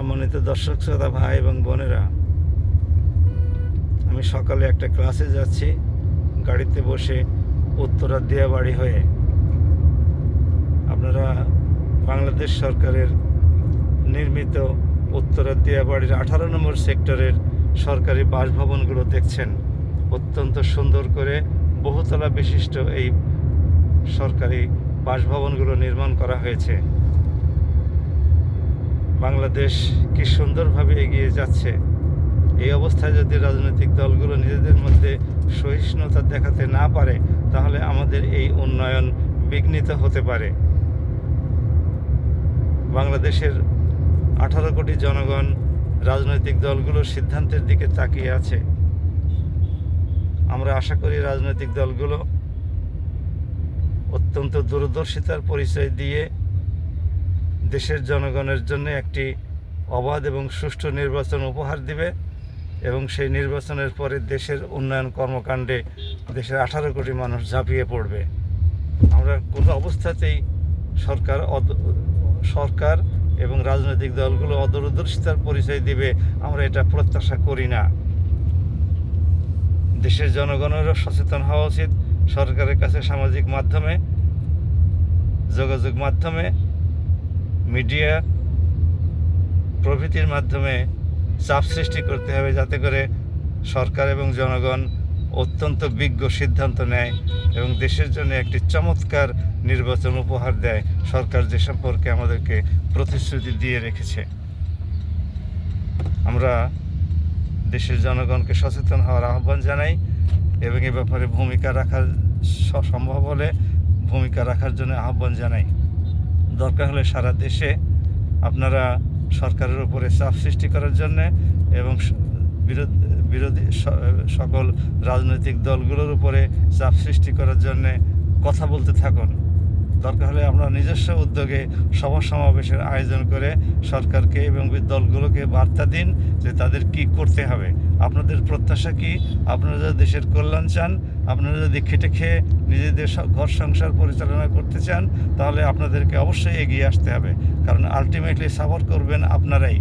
সম্মানিত দর্শক শ্রোতা ভাই এবং বোনেরা, আমি সকালে একটা ক্লাসে যাচ্ছি, গাড়িতে বসে উত্তরা দিয়া বাড়ি হয়ে। আপনারা বাংলাদেশ সরকারের নির্মিত উত্তরা দিয়া বাড়ির আঠারো নম্বর সেক্টরের সরকারি বাসভবনগুলো দেখছেন। অত্যন্ত সুন্দর করে বহুতলা বিশিষ্ট এই সরকারি বাসভবনগুলো নির্মাণ করা হয়েছে। বাংলাদেশ কি সুন্দরভাবে এগিয়ে যাচ্ছে? এই অবস্থায় যদি রাজনৈতিক দলগুলো নিজেদের মধ্যে সহিষ্ণুতা দেখাতে না পারে, তাহলে আমাদের এই উন্নয়ন বিঘ্নিত হতে পারে। বাংলাদেশের আঠারো কোটি জনগণ রাজনৈতিক দলগুলোর সিদ্ধান্তের দিকে তাকিয়ে আছে। আমরা আশা করি রাজনৈতিক দলগুলো অত্যন্ত দূরদর্শিতার পরিচয় দিয়ে দেশের জনগণের জন্য একটি অবাধ এবং সুষ্ঠু নির্বাচন উপহার দিবে এবং সেই নির্বাচনের পরে দেশের উন্নয়ন কর্মকাণ্ডে দেশের আঠারো কোটি মানুষ ঝাঁপিয়ে পড়বে। আমরা কোনো অবস্থাতেই সরকার সরকার এবং রাজনৈতিক দলগুলো অদূরদর্শিতার পরিচয় দিবে, আমরা এটা প্রত্যাশা করি না। দেশের জনগণেরও সচেতন হওয়া উচিত, সরকারের কাছে সামাজিক মাধ্যমে, যোগাযোগ মাধ্যমে মিডিয়া প্রভৃতির মাধ্যমে চাপ সৃষ্টি করতে হবে যাতে করে সরকার এবং জনগণ অত্যন্ত বিজ্ঞ সিদ্ধান্ত নেয় এবং দেশের জন্য একটি চমৎকার নির্বাচন উপহার দেয়। সরকার যে সম্পর্কে আমাদেরকে প্রতিশ্রুতি দিয়ে রেখেছে। আমরা দেশের জনগণকে সচেতন হওয়ার আহ্বান জানাই এবং এ ব্যাপারে ভূমিকা রাখার সম্ভব হলে ভূমিকা রাখার জন্য আহ্বান জানাই। দরকার হলে সারা দেশে আপনারা সরকারের উপরে চাপ সৃষ্টি করার জন্যে এবং বিরোধী সকল রাজনৈতিক দলগুলোর উপরে চাপ সৃষ্টি করার জন্যে কথা বলতে থাকুন। দরকার হলে আপনারা নিজস্ব উদ্যোগে সভা সমাবেশের আয়োজন করে সরকারকে এবং দলগুলোকে বার্তা দিন যে তাদের কি করতে হবে। আপনাদের প্রত্যাশা কি? আপনারা দেশের কল্যাণ চান, আপনারা যদি খেটে খেয়ে নিজেদের ঘর সংসার পরিচালনা করতে চান, তাহলে আপনাদেরকে অবশ্যই এগিয়ে আসতে হবে। কারণ আলটিমেটলি সাফার করবেন আপনারাই।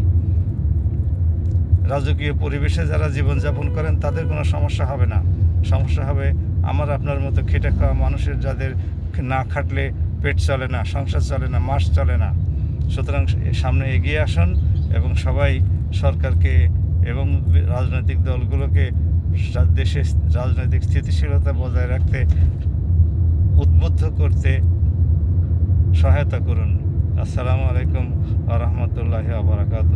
রাজকীয় পরিবেশে যারা জীবনযাপন করেন, তাদের কোনো সমস্যা হবে না। সমস্যা হবে আমার আপনার মতো খেটে খাওয়া মানুষের যাদের না খাটলে পেট চলে না, সংসার চলে না, মাস চলে না। সুতরাং সামনে এগিয়ে আসুন এবং সবাই সরকারকে এবং রাজনৈতিক দলগুলোকে দেশে রাজনৈতিক স্থিতিশীলতা বজায় রাখতে উদ্বুদ্ধ করতে সহায়তা করুন। আসসালামু আলাইকুম আ রহমতুল্লাহ আবরাকাত